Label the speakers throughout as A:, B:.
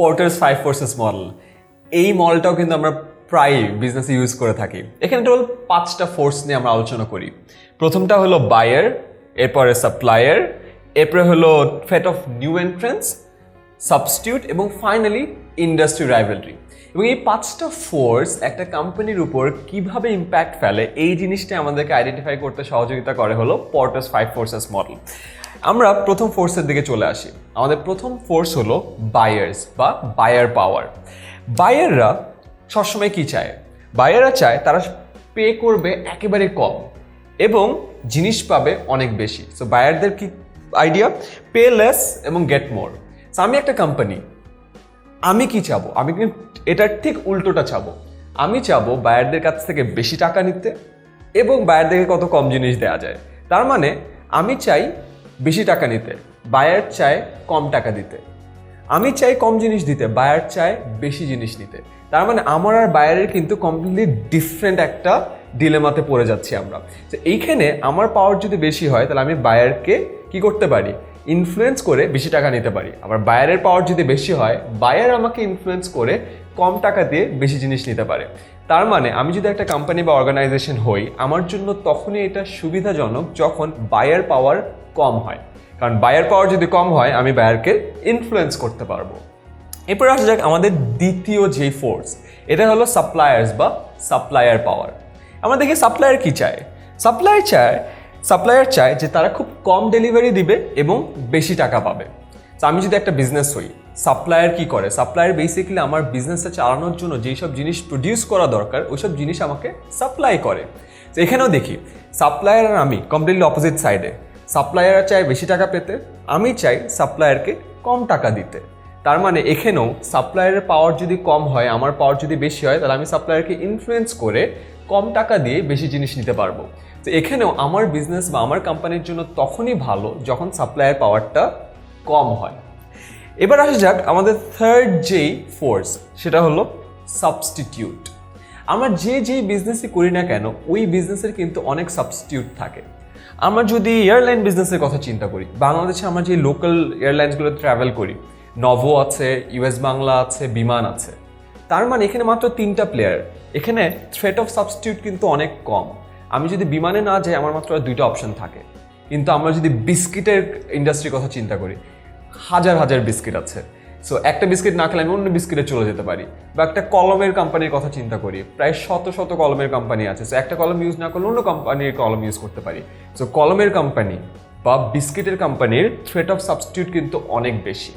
A: পোর্টার্স five forces model এই মডেলটাও কিন্তু আমরা প্রায় বিজনেসে ইউজ করে থাকি। এখানে টোটাল পাঁচটা ফোর্স নিয়ে আমরা আলোচনা করি। প্রথমটা হলো বায়ার এরপরে সাপ্লায়ার এরপরে হলো ফেট অফ নিউ এন্ট্রেন্স সাবস্টিউট এবং ফাইনালি ইন্ডাস্ট্রি রাইভেলরি এবং এই পাঁচটা ফোর্স একটা কোম্পানির উপর কীভাবে ইম্প্যাক্ট ফেলে, এই জিনিসটা আমাদেরকে আইডেন্টিফাই করতে সহযোগিতা করে হলো পর্টাস ফাইভ ফোর্সেস মডেল আমরা প্রথম ফোর্সের দিকে চলে আসি। আমাদের প্রথম ফোর্স হলো বায়ার্স বা বায়ার পাওয়ার বায়াররা সবসময় কি চায়? বায়াররা চায় তারা পে করবে একেবারে কম এবং জিনিস পাবে অনেক বেশি। সো বায়ারদের কি আইডিয়া পে লেস এবং গেট মোর সো আমি একটা কোম্পানি আমি কি চাবো? আমি কিন্তু এটার ঠিক উল্টোটা চাবো। আমি চাবো বায়ারদের কাছ থেকে বেশি টাকা নিতে এবং বায়ারদেরকে কত কম জিনিস দেওয়া যায়। তার মানে আমি চাই বেশি টাকা নিতে বায়ার চায় কম টাকা দিতে। আমি চাই কম জিনিস দিতে বায়ার চায় বেশি জিনিস নিতে। তার মানে আমার আর বায়ারের কিন্তু কমপ্লিটলি ডিফারেন্ট একটা ডিলেমাতে পড়ে যাচ্ছি আমরা। তো এইখানে আমার পাওয়ার যদি বেশি হয়, তাহলে আমি বায়ারকে কি করতে পারি? ইনফ্লুয়েন্স করে বেশি টাকা নিতে পারি। আবার বায়ারের পাওয়ার যদি বেশি হয় বায়ার আমাকে ইনফ্লুয়েন্স করে কম টাকা দিয়ে বেশি জিনিস নিতে পারে। তার মানে আমি যদি একটা কোম্পানি বা অর্গানাইজেশন হই, আমার জন্য তখনই এটা সুবিধাজনক যখন বায়ার পাওয়ার কম হয়। কারণ বায়ার পাওয়ার যদি কম হয়, আমি বায়ারকে ইনফ্লুয়েন্স করতে পারব। এরপর আসা যাক আমাদের দ্বিতীয় যে ফোর্স এটা হলো সাপ্লায়ার্স বা সাপ্লায়ার পাওয়ার আমরা দেখি সাপ্লায়ার কী চায়? সাপ্লায়ার চায় সাপ্লায়ার চায় যে তারা খুব কম ডেলিভারি দিবে এবং বেশি টাকা পাবে। তো আমি যদি একটা বিজনেস হই সাপ্লায়ার কি করে? সাপ্লায়ার বেসিক্যালি আমার বিজনেসটা চালানোর জন্য যেই সব জিনিস প্রডিউস করা দরকার, ওই সব জিনিস আমাকে সাপ্লাই করে। তো এখানেও দেখি সাপ্লায়ার আর আমি কমপ্লিটলি অপোজিট সাইডে সাপ্লায়ার চায় বেশি টাকা পেতে, আমি চাই সাপ্লায়ারকে কম টাকা দিতে। তার মানে এখানেও সাপ্লায়ারের পাওয়ার যদি কম হয়, আমার পাওয়ার যদি বেশি হয়, তাহলে আমি সাপ্লায়ারকে ইনফ্লুয়েন্স করে কম টাকা দিয়ে বেশি জিনিস নিতে পারব। তো এখানেও আমার বিজনেস বা আমার কোম্পানির জন্য তখনই ভালো যখন সাপ্লায়ার পাওয়ারটা কম হয়। এবার আসা যাক আমাদের থার্ড যেই ফোর্স সেটা হলো সাবস্টিটিউট আমরা যে যেই বিজনেসই করি না কেন, ওই বিজনেসের কিন্তু অনেক সাবস্টিটিউট থাকে। আমরা যদি এয়ারলাইন বিজনেসের কথা চিন্তা করি, বাংলাদেশে আমরা যে লোকাল এয়ারলাইন্সগুলো ট্রাভেল করি নভো আছে, ইউএস বাংলা আছে, বিমান আছে। তার মানে এখানে মাত্র তিনটা প্লেয়ার এখানে থ্রেট অফ সাবস্টিটিউট কিন্তু অনেক কম। আমি যদি বিমানে না যাই, আমার মাত্র দুইটা অপশন থাকে। কিন্তু আমরা যদি বিস্কিটের ইন্ডাস্ট্রির কথা চিন্তা করি, হাজার হাজার বিস্কিট আছে। সো একটা বিস্কিট না খেলে আমি অন্য বিস্কিটে চলে যেতে পারি। বা একটা কলমের কোম্পানির কথা চিন্তা করি। প্রায় শত শত কলমের কোম্পানি আছে। সো একটা কলম ইউজ না করলে অন্য কোম্পানির কলম ইউজ করতে পারি। সো কলমের কোম্পানি বা বিস্কিটের কোম্পানির থ্রেট অফ সাবস্টিটিউট কিন্তু অনেক বেশি।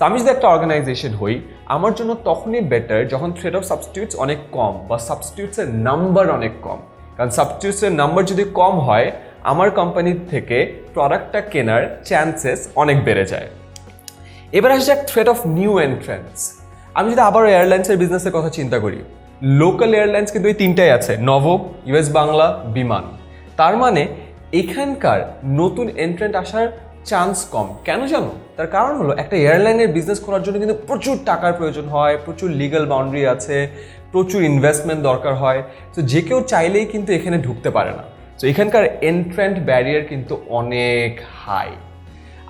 A: আমি যদি একটা অর্গানাইজেশন হই, আমার জন্য তখনই বেটার যখন থ্রেড অফ সাবস্টিটিউটস অনেক কম বা সাবস্টিটিউটসের নাম্বার অনেক কম। কারণ সাবস্টিটিউটসের নাম্বার যদি কম হয়, আমার কোম্পানির থেকে প্রোডাক্টটা কেনার চান্সেস অনেক বেড়ে যায়। এবার আসে যাক থ্রেট অফ নিউ এন্ট্রেন্স আমি যদি আবারও এয়ারলাইন্সের বিজনেসের কথা চিন্তা করি লোকাল এয়ারলাইন্স কিন্তু এই তিনটাই আছে নভ ইউএস বাংলা বিমান। তার মানে এখানকার নতুন এন্ট্রেন্ট আসার চান্স কম। কেন জানো? তার কারণ হলো, একটা এয়ারলাইনের বিজনেস করার জন্য কিন্তু প্রচুর টাকার প্রয়োজন হয়, প্রচুর লিগাল বাউন্ডারি আছে, প্রচুর ইনভেস্টমেন্ট দরকার হয়। তো যে কেউ চাইলেই কিন্তু এখানে ঢুকতে পারে না। তো এখানকার এন্ট্রেন্ট ব্যারিয়ার কিন্তু অনেক হাই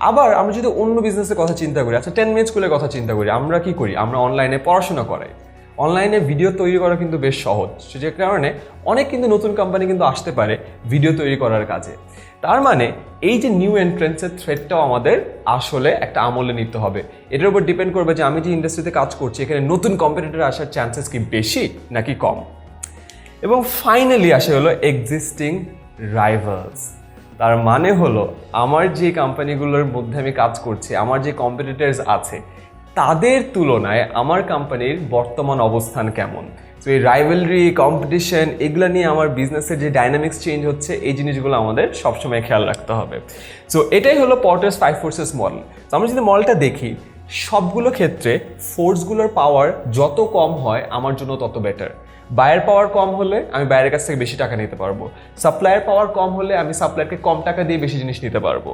A: আবার আমরা যদি অন্য বিজনেসের কথা চিন্তা করি আচ্ছা টেন মিনিট স্কুলের কথা চিন্তা করি, আমরা কি করি? আমরা অনলাইনে পড়াশোনা করাই। অনলাইনে ভিডিও তৈরি করা কিন্তু বেশ সহজ। যে কারণে অনেক কিন্তু নতুন কোম্পানি কিন্তু আসতে পারে ভিডিও তৈরি করার কাজে। তার মানে এই যে নিউ এন্ট্রেন্সের থ্রেডটাও আমাদের আসলে একটা আমলে নিতে হবে। এটার উপর ডিপেন্ড করবে যে আমি যে ইন্ডাস্ট্রিতে কাজ করছি, এখানে নতুন কম্পিটিটর আসার চান্সেস কি বেশি নাকি কম? এবং ফাইনালি আসে হলো এক্সিস্টিং রাইভালস তার মানে হলো আমার যে কোম্পানিগুলোর মধ্যে আমি কাজ করছি, আমার যে কম্পিটিটার্স আছে তাদের তুলনায় আমার কোম্পানির বর্তমান অবস্থান কেমন? তো এই রাইভেলরি কম্পিটিশন এগুলো নিয়ে আমার বিজনেসের যে ডাইনামিক্স চেঞ্জ হচ্ছে, এই জিনিসগুলো আমাদের সবসময় খেয়াল রাখতে হবে। সো এটাই হলো পর্টার্স ফাইভ ফোর্সেস মল তো আমরা যদি মলটা দেখি, সবগুলো ক্ষেত্রে ফোর্সগুলোর পাওয়ার যত কম হয়, আমার জন্য তত বেটার বায়ের পাওয়ার কম হলে আমি বাইরের কাছ থেকে বেশি টাকা নিতে পারব। সাপ্লায়ার পাওয়ার কম হলে আমি সাপ্লায়ারকে কম টাকা দিয়ে বেশি জিনিস নিতে পারব।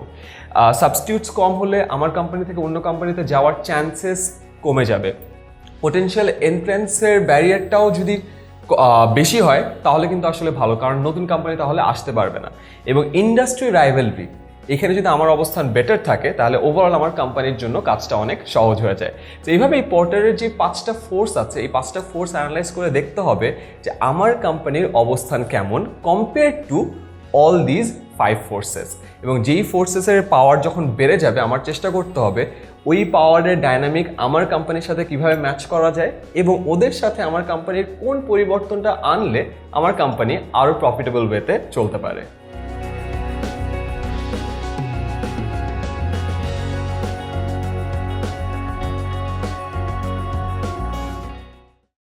A: সাবস্টিটিউটস কম হলে আমার কোম্পানি থেকে অন্য কোম্পানিতে যাওয়ার চান্সেস কমে যাবে। পোটেনশিয়াল এন্ট্রেন্সের ব্যারিয়ারটাও যদি বেশি হয়, তাহলে কিন্তু আসলে ভালো। কারণ নতুন কোম্পানি তাহলে আসতে পারবে না। এবং ইন্ডাস্ট্রি রাইভেলরি এখানে যদি আমার অবস্থান বেটার থাকে, তাহলে ওভারঅল আমার কোম্পানির জন্য কাজটা অনেক সহজ হয়ে যায়। তো এইভাবে এই পর্টারের যে পাঁচটা ফোর্স আছে, এই পাঁচটা ফোর্স অ্যানালাইজ করে দেখতে হবে যে আমার কোম্পানির অবস্থান কেমন compare to all these five forces এবং যেই ফোর্সেসের পাওয়ার যখন বেড়ে যাবে, আমার চেষ্টা করতে হবে ওই পাওয়ারের ডায়নামিক আমার কোম্পানির সাথে কীভাবে ম্যাচ করা যায় এবং ওদের সাথে আমার কোম্পানির কোন পরিবর্তনটা আনলে আমার কোম্পানি আরও প্রফিটেবল ওয়েতে চলতে পারে।